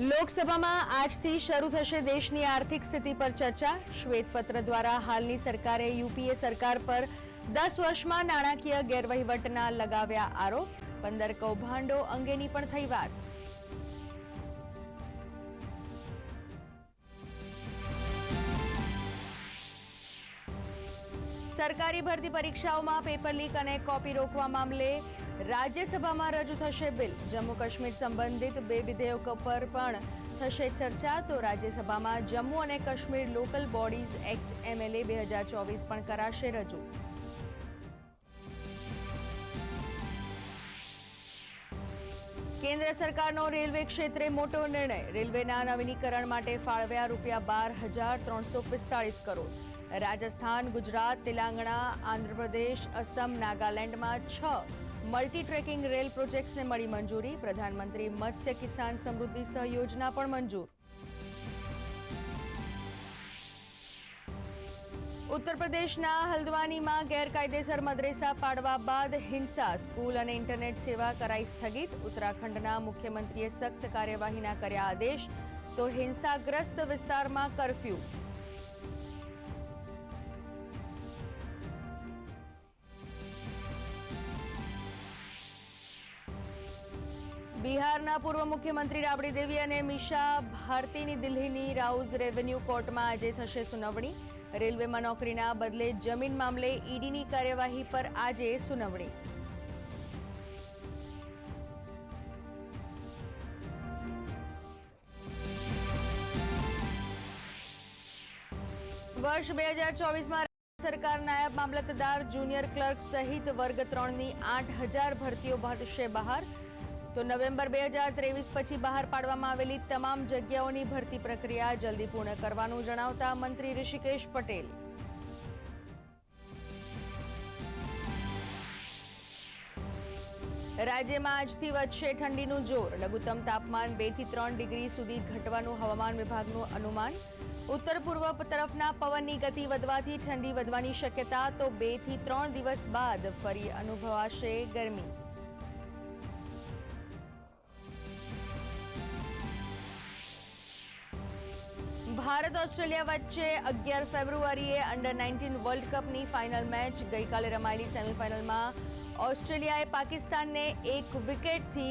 લોકસભામાં આજથી શરૂ થશે દેશની આર્થિક સ્થિતિ પર ચર્ચા. શ્વેતપત્ર દ્વારા હાલની સરકારે યુપીએ સરકાર પર દસ વર્ષમાં નાણાકીય ગેરવહીવટના લગાવ્યા આરોપ. પંદર કૌભાંડો અંગેની પણ થઈ વાત. સરકારી ભરતી પરીક્ષાઓમાં પેપર લીક અને કોપી રોકવા મામલે રાજ્યસભામાં રજૂ થશે બિલ. જમ્મુ કાશ્મીર સંબંધિત બે વિધેયકો પર પણ થશે ચર્ચા. તો રાજ્યસભામાં જમ્મુ અને Kashmir local bodies act MLA બે હજાર ચોવીસ પણ કરાશે રજૂ. કેન્દ્ર સરકારનો રેલવે ક્ષેત્રે મોટો નિર્ણય. રેલવેના નવીનીકરણ માટે ફાળવ્યા રૂપિયા બાર હજાર ત્રણસો પિસ્તાળીસ કરોડ. રાજસ્થાન, ગુજરાત, તેલંગણા, આંધ્રપ્રદેશ, અસમ, નાગાલેન્ડમાં છ. મલ્ટી ટ્રેકિંગ રેલ પ્રોજેક્ટ્સને મળી મંજૂરી. પ્રધાનમંત્રી મત્સ્ય કિસાન સમૃદ્ધિ સહ યોજના પણ મંજૂર. ઉત્તર પ્રદેશના હલ્દવાનીમાં ગેરકાયદેસર મદરેસા પાડવા બાદ હિંસા. સ્કૂલ અને ઇન્ટરનેટ સેવા કરાઈ સ્થગિત. ઉત્તરાખંડના મુખ્યમંત્રીએ સખ્ત કાર્યવાહીના કર્યા આદેશ. તો હિંસાગ્રસ્ત વિસ્તારમાં કરફ્યુ. બિહારના પૂર્વ મુખ્યમંત્રી રાબડી દેવી અને મિશા ભારતીની દિલ્હીની રાઉઝ રેવન્યુ કોર્ટમાં આજે થશે સુનાવણી. રેલવેમાં નોકરીના બદલે જમીન મામલે ઈડીની કાર્યવાહી પર આજે સુનાવણી. વર્ષ બે હજાર ચોવીસમાં સરકાર નાયબ મામલતદાર જુનિયર ક્લર્ક સહિત વર્ગ ત્રણની આઠ હજાર ભરતીઓ ભરશે બહાર. તો નવેમ્બર બે હજાર ત્રેવીસ પછી બહાર પાડવામાં આવેલી તમામ જગ્યાઓની ભરતી પ્રક્રિયા જલ્દી પૂર્ણ કરવાનું જણાવતા મંત્રી ઋષિકેશ પટેલ. રાજ્યમાં આજથી વધશે ઠંડીનું જોર. લઘુત્તમ તાપમાન બેથી ત્રણ ડિગ્રી સુધી ઘટવાનું હવામાન વિભાગનું અનુમાન. ઉત્તર પૂર્વ તરફના પવનની ગતિ વધવાથી ઠંડી વધવાની શક્યતા તો બેથી ત્રણ દિવસ બાદ ફરી અનુભવાશે ગરમી. ભારત ઓસ્ટ્રેલિયા વચ્ચે અગિયાર ફેબ્રુઆરીએ અંડર નાઇન્ટીન વર્લ્ડ કપની ફાઇનલ મેચ ગઈકાલે રમાયેલી સેમીફાઇનલમાં ઓસ્ટ્રેલિયાએ પાકિસ્તાનને એક વિકેટથી